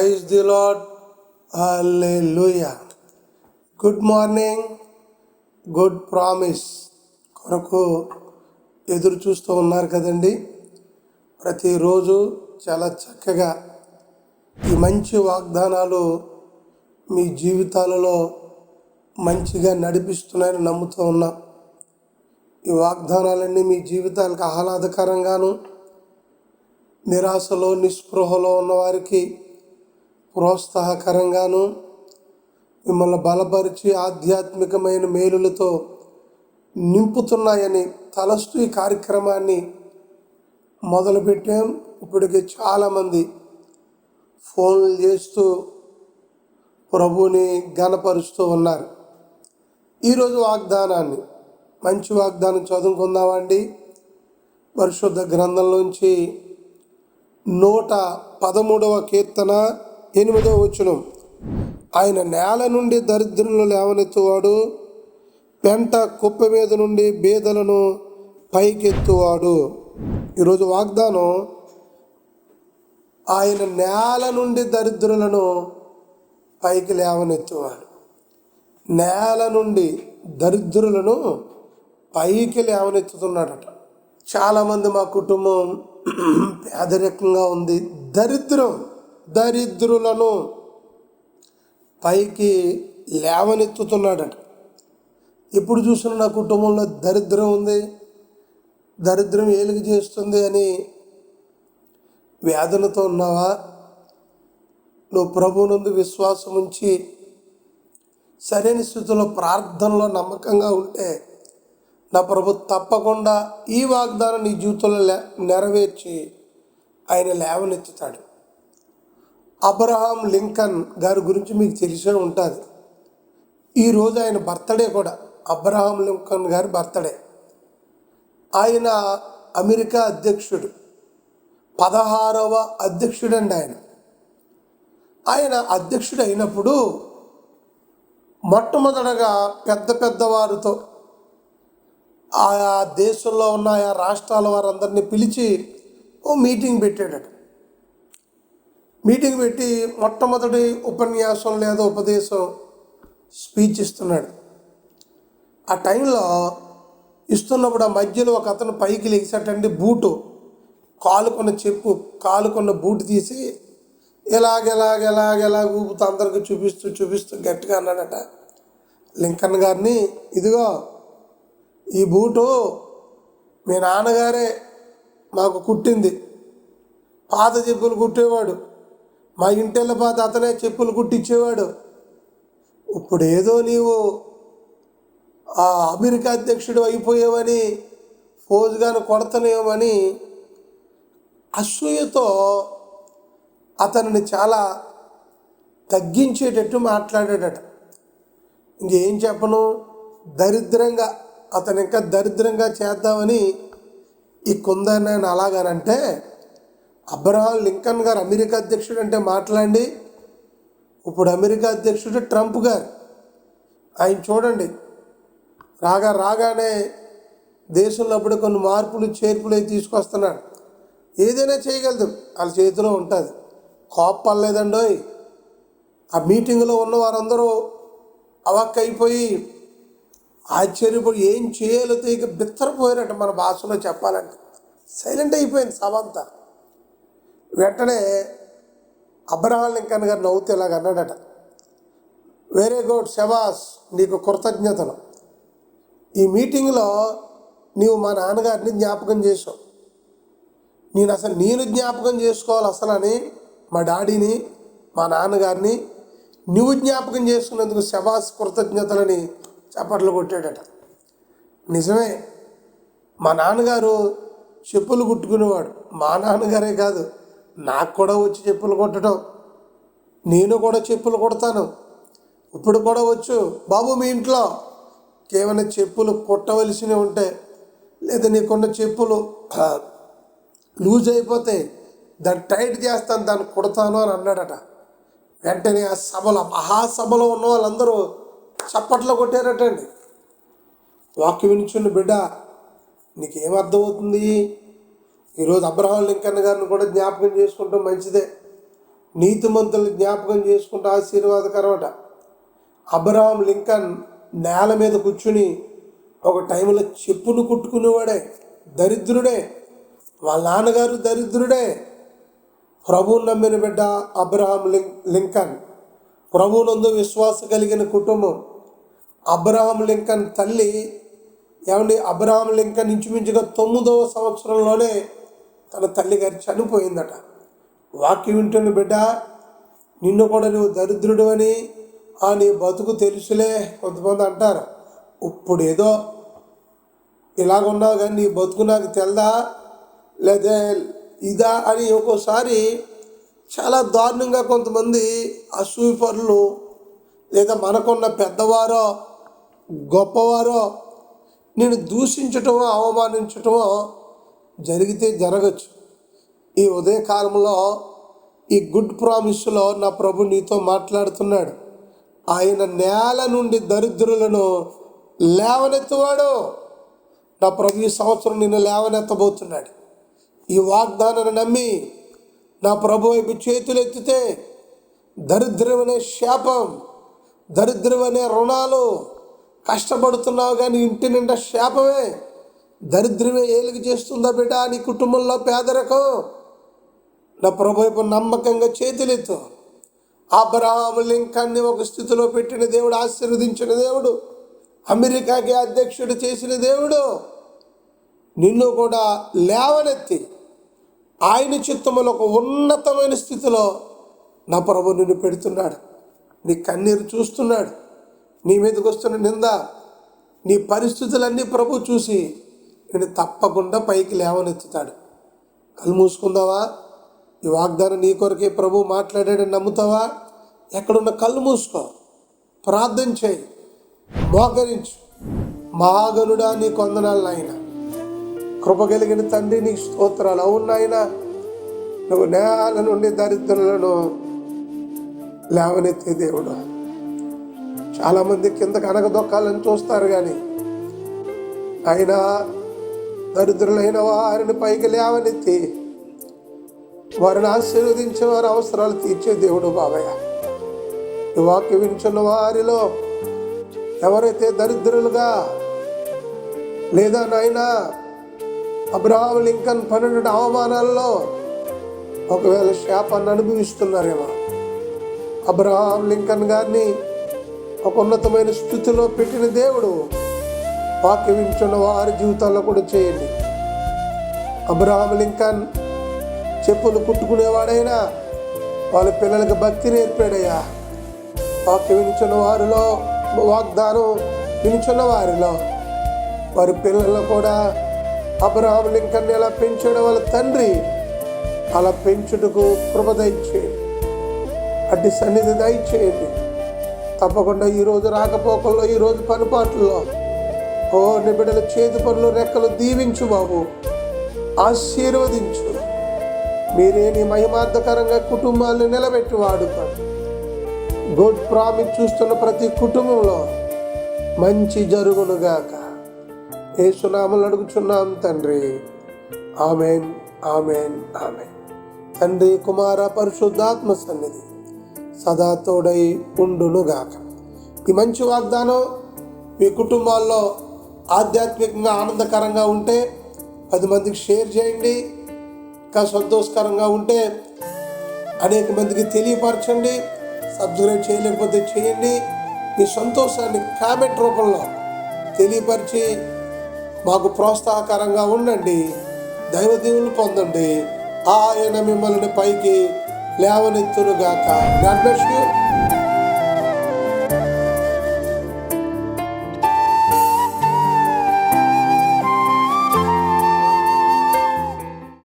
Praise the Lord hallelujah good morning good promise కొరకు ఎదురు చూస్తూ ఉన్నారు కదండి. ప్రతిరోజు చాలా చక్కగా ఈ మంచి వాగ్దానాలు మీ జీవితాలలో మంచిగా నడిపిస్తున్నాయని నమ్ముతూ ఉన్నాం. ఈ వాగ్దానాలన్నీ మీ జీవితాలకు ఆహ్లాదకరంగాను నిరాశలో నిస్పృహలో ఉన్నవారికి ప్రోత్సాహకరంగాను మిమ్మల్ని బలపరిచి ఆధ్యాత్మికమైన మేలులతో నింపుతున్నాయని తలస్తూ ఈ కార్యక్రమాన్ని మొదలుపెట్టాం. ఇప్పటికి చాలామంది ఫోన్లు చేస్తూ ప్రభుని గనపరుస్తూ ఉన్నారు. ఈరోజు వాగ్దానాన్ని మంచి వాగ్దానం చదువుకుందామండి పరిశుద్ధ గ్రంథంలోంచి నూట పదమూడవ కీర్తన ఎనిమిదవ వచనం. ఆయన నేల నుండి దరిద్రులను లేవనెత్తువాడు పెంట కుప్ప మీద నుండి బీదలను పైకెత్తువాడు. ఈరోజు వాగ్దానం ఆయన నేల నుండి దరిద్రులను పైకి లేవనెత్తువాడు. నేల నుండి దరిద్రులను పైకి లేవనెత్తుతున్నాడట. చాలామంది మా కుటుంబం పేదరికంగా ఉంది దరిద్రం. దరిద్రులను పైకి లేవనెత్తుతున్నాడట. ఇప్పుడు చూసిన నా కుటుంబంలో దరిద్రం ఉంది. దరిద్రం ఏలుగు చేస్తుంది అని వేదనతో ఉన్నావా? నువ్వు ప్రభునందు విశ్వాసం ఉంచి సరైన స్థితిలో ప్రార్థనలో నమ్మకంగా ఉంటే నా ప్రభు తప్పకుండా ఈ వాగ్దానం నీ జీవితంలో లే- నెరవేర్చి ఆయన లేవనెత్తుతాడు. అబ్రహాం లింకన్ గారి గురించి మీకు తెలిసే ఉంటుంది. ఈరోజు ఆయన బర్త్డే కూడా. అబ్రహాం లింకన్ గారి బర్త్డే. ఆయన అమెరికా అధ్యక్షుడు. పదహారవ అధ్యక్షుడండి ఆయన. ఆయన అధ్యక్షుడు అయినప్పుడు మొట్టమొదటగా పెద్ద పెద్దవారితో ఆయా దేశంలో ఉన్న ఆయా రాష్ట్రాల వారందరినీ పిలిచి ఓ మీటింగ్ పెట్టాడట. మీటింగ్ పెట్టి మొట్టమొదటి ఉపన్యాసం లేదా ఉపదేశం స్పీచ్ ఇస్తున్నాడు. ఆ టైంలో ఇస్తున్నప్పుడు ఆ మధ్యలో ఒక అతను పైకి లేచేటండి బూటు. కాలుకున్న చెప్పు కాలుకున్న బూటు తీసి ఎలాగ ఎలాగ ఊపుతూ అందరికి చూపిస్తూ చూపిస్తూ గట్టిగా అన్నాడట. లింకన్ గారిని ఇదిగో ఈ బూటు మీ నాన్నగారే మాకు కుట్టింది. పాత చెప్పులు కుట్టేవాడు. మా ఇంటిళ్ళ పాత అతనే చెప్పులు కుట్టించేవాడు ఇప్పుడు ఏదో నీవు ఆ అమెరికా అధ్యక్షుడు అయిపోయావని ఫోజుగాను కొడతనేమని అసూయతో అతనిని చాలా తగ్గించేటట్టు మాట్లాడాడట. ఇంకేం చెప్పను? దరిద్రంగా అతను ఇంకా దరిద్రంగా చేద్దామని ఈ కుందన్ అలాగనంటే అబ్రహాం లింకన్ గారు అమెరికా అధ్యక్షుడు అంటే మాట్లాడి ఇప్పుడు అమెరికా అధ్యక్షుడు ట్రంప్ గారు. ఆయన చూడండి. రాగా రాగానే దేశంలో అప్పుడు కొన్ని మార్పులు చేర్పులు అవి తీసుకొస్తున్నాడు. ఏదైనా చేయగలదు వాళ్ళ చేతిలో ఉంటుంది. కోప్పలేదండోయ్ ఆ మీటింగ్లో ఉన్న వారందరూ అవక్కైపోయి ఆశ్చర్యపోయి ఏం చేయాలో తీగ బిత్తరపోయారట మన భాషలో చెప్పాలంటే. సైలెంట్ అయిపోయింది సభ అంతా. వెంటనే అబ్రహాం లింకన్ గారు నవ్వుతూ ఇలాగ అన్నాడట వెరీ గుడ్ శబాస్ నీకు కృతజ్ఞతలు. ఈ మీటింగ్లో నీవు మా నాన్నగారిని జ్ఞాపకం చేసావు నేను అసలు నేను జ్ఞాపకం చేసుకోవాలి అసలు అని మా డాడీని మా నాన్నగారిని నువ్వు జ్ఞాపకం చేసుకున్నందుకు శబాస్ కృతజ్ఞతలని చప్పట్లు కొట్టాడట. నిజమే మా నాన్నగారు చెప్పులు కుట్టుకునేవాడు. మా నాన్నగారే కాదు నాకు కూడా వచ్చి చెప్పులు కొట్టడం. నేను కూడా చెప్పులు కొడతాను. ఇప్పుడు కూడా వచ్చు. బాబు మీ ఇంట్లో కేవలం చెప్పులు కొట్టవలసినవి ఉంటే లేదా నీకున్న చెప్పులు లూజ్ అయిపోతే దాన్ని టైట్ చేస్తాను దాన్ని కొడతాను అని అన్నాడట. వెంటనే ఆ సభలో మహాసభలో ఉన్న వాళ్ళందరూ చప్పట్లు కొట్టారటండి. వాక్యం వినిచున్న బిడ్డ నీకేం అర్థమవుతుంది? ఈరోజు అబ్రహాం లింకన్ గారిని కూడా జ్ఞాపకం చేసుకుంటాం మంచిదే. నీతిమంతులు జ్ఞాపకం చేసుకుంటూ ఆశీర్వాదకరమట అబ్రహాం లింకన్ నేల మీద కూర్చుని ఒక టైంలో చెప్పును కుట్టుకునేవాడే దరిద్రుడే. వాళ్ళ నాన్నగారు దరిద్రుడే. ప్రభువు నమ్మిన బిడ్డ అబ్రహాం లింక్ లింకన్. ప్రభువునందు విశ్వాస కలిగిన కుటుంబం. అబ్రహాం లింకన్ తల్లి ఏమండి? అబ్రహాం లింకన్ ఇంచుమించుగా తొమ్మిదవ సంవత్సరంలోనే తన తల్లి గారు చనిపోయిందట. వాక్యం వింటున్న బిడ్డ నిన్ను కూడా నువ్వు దరిద్రుడు అని ఆ నీ బతుకు తెలుసులే కొంతమంది అంటారు. ఇప్పుడు ఏదో ఇలాగున్నావు కానీ నీ బతుకు నాకు తెల్దా? లేదా ఇదా అని ఒక్కోసారి చాలా దారుణంగా కొంతమంది అసూయపరులు లేదా మనకున్న పెద్దవారో గొప్పవారో నేను దూషించటమో అవమానించటమో జరిగితే జరగచ్చు. ఈ ఉదయకాలంలో ఈ గుడ్ ప్రామిస్లో నా ప్రభు నీతో మాట్లాడుతున్నాడు. ఆయన నేల నుండి దరిద్రులను లేవనెత్తువాడు. నా ప్రభు ఈ సంవత్సరం నిన్ను లేవనెత్తబోతున్నాడు. ఈ వాగ్దానాన్ని నమ్మి నా ప్రభు వైపు చేతులు ఎత్తితే దరిద్రమనే శాపం దరిద్రమనే రుణాలు కష్టపడుతున్నావు కానీ ఇంటి నిండా శాపమే. దరిద్రమే ఏలుగు చేస్తుందా బిడ్డ నీ కుటుంబంలో పేదరికం? నా ప్రభు వైపు నమ్మకంగా చేతులెత్తు. అబ్రహాం లింకన్ని ఒక స్థితిలో పెట్టిన దేవుడు ఆశీర్వదించిన దేవుడు అమెరికాకి అధ్యక్షుడు చేసిన దేవుడు నిన్ను కూడా లేవనెత్తి ఆయన చిత్తములో ఒక ఉన్నతమైన స్థితిలో నా ప్రభు నిన్ను పెడుతున్నాడు. నీ కన్నీరు చూస్తున్నాడు. నీ మీదకి వస్తున్న నింద నీ పరిస్థితులన్నీ ప్రభు చూసి నేను తప్పకుండా పైకి లేవనెత్తుతాడు. కళ్ళు మూసుకుందావా? ఈ వాగ్దానం నీ కొరకే ప్రభు మాట్లాడాడని నమ్ముతావా? ఎక్కడున్న కళ్ళు మూసుకో. ప్రార్థన చేయి. మోకరించు. మహాగనుడా నీ కొందనాలు నాయన. కృప కలిగిన తండ్రి నీకు స్తోత్రాలు. అవును నాయన నువ్వు నేల నుండి దరిద్రులను లేవనెత్తే దేవుడు. చాలామంది కిందకు అనగదొక్కాలని చూస్తారు కానీ అయినా దరిద్రులైన వారిని పైకి లేవనెత్తి వారిని ఆశీర్వదించే వారి అవసరాలు తీర్చే దేవుడు బాబయ్య. ఈ వాక్య వింటున్న వారిలో ఎవరైతే దరిద్రులుగా లేదా నాయనా అబ్రహాం లింకన్ పన్నెండు అవమానాల్లో ఒకవేళ శాపాన్ని అనుభవిస్తున్నారేమో. అబ్రహాం లింకన్ గారిని ఒక ఉన్నతమైన స్థితిలో పెట్టిన దేవుడు వాక్యం వింటున్న వారి జీవితాల్లో కూడా చేయండి. అబ్రహాం లింకన్ చెప్పులు కుట్టుకునేవాడైనా వాళ్ళ పిల్లలకు భక్తి నేర్పాడయ్యా. వాక్యం వినిచున్న వారిలో వాగ్దానం వినిచున్న వారిలో వారి పిల్లల్లో కూడా అబ్రహాం లింకన్ ఎలా పెంచాడు వాళ్ళ తండ్రి. అలా పెంచుటకు కృప దయచేయండి. అట్టి సన్నిధి దయచేయండి. తప్పకుండా ఈరోజు రాకపోకల్లో ఈరోజు పనిపాట్లలో ఓ నీ బిడ్డల చేతి పనులు రెక్కలు దీవించు బాబు ఆశీర్వదించు. మీరే నీ మహిమార్థకరంగా కుటుంబాలను నిలబెట్టి వాడుకోండి గుడ్ ప్రామిస్ చూస్తున్న ప్రతి కుటుంబంలో మంచి జరుగునుగాక. ఏసునామలు అడుగుచున్నాం తండ్రి. Amen amen amen. తండ్రి కుమార పరిశుద్ధాత్మ సన్నిధి సదా తోడై ఉండునుగాక. ఈ మంచి వాగ్దానం మీ కుటుంబాల్లో ఆధ్యాత్మికంగా ఆనందకరంగా ఉంటే పది మందికి షేర్ చేయండి ఇంకా సంతోషకరంగా ఉంటే అనేక మందికి తెలియపరచండి సబ్స్క్రైబ్ చేయలేకపోతే చేయండి. మీ సంతోషాన్ని కామెంట్ రూపంలో తెలియపరిచి మాకు ప్రోత్సాహకరంగా ఉండండి దైవదేవులు పొందండి. ఆయన మిమ్మల్ని పైకి లేవనెత్తునుగాక. God bless you